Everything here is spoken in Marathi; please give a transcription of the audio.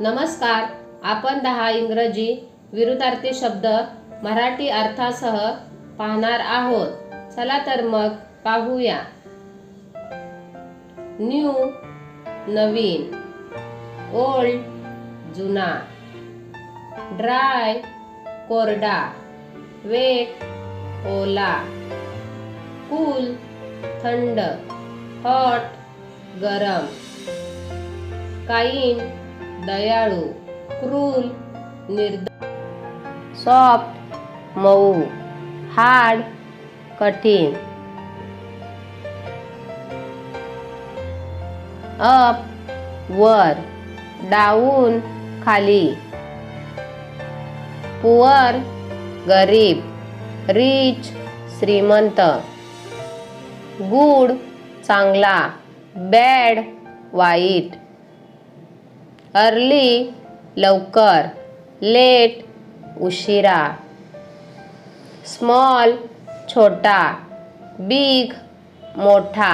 नमस्कार. आपण दहा इंग्रजी विरुद्धार्थी शब्द मराठी अर्थासह पाहणार आहोत. चला तर मग पाहूया. न्यू नवीन ओल्ड जुना. ड्राय कोरडा. वेट ओला. कूल थंड. हॉट गरम. काईन दयाळू क्रूल निर्द सॉफ्ट मऊ हार्ड कठीण. अप वर डाऊन खाली. पुअर गरीब रिच श्रीमंत. गुड चांगला. बॅड वाईट. अर्ली लवकर लेट उशिरा. स्मॉल छोटा बिग मोठा.